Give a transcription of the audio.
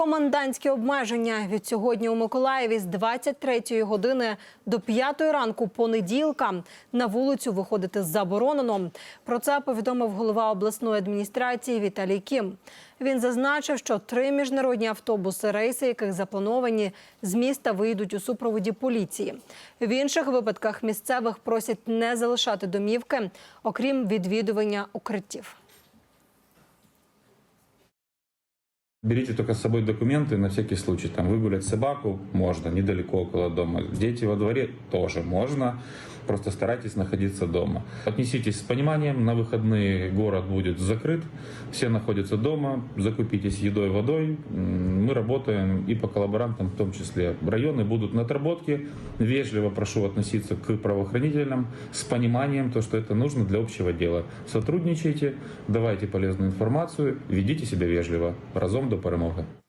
Комендантські обмеження від сьогодні у Миколаєві з 23 години до 5 ранку понеділка на вулицю виходити заборонено. Про це повідомив голова обласної адміністрації Віталій Кім. Він зазначив, що три міжнародні автобуси, рейси яких заплановані, з міста вийдуть у супроводі поліції. В інших випадках місцевих просять не залишати домівки, окрім відвідування укриттів. Берите только с собой документы на всякий случай. Там выгулять собаку можно, недалеко около дома. Дети во дворе тоже можно. Просто старайтесь находиться дома. Отнеситесь с пониманием, на выходные город будет закрыт, все находятся дома, закупитесь едой, водой. Мы работаем и по коллаборантам в том числе. Районы будут на отработке. Вежливо прошу относиться к правоохранителям с пониманием, то, что это нужно для общего дела. Сотрудничайте, давайте полезную информацию, ведите себя вежливо. Разом до перемоги.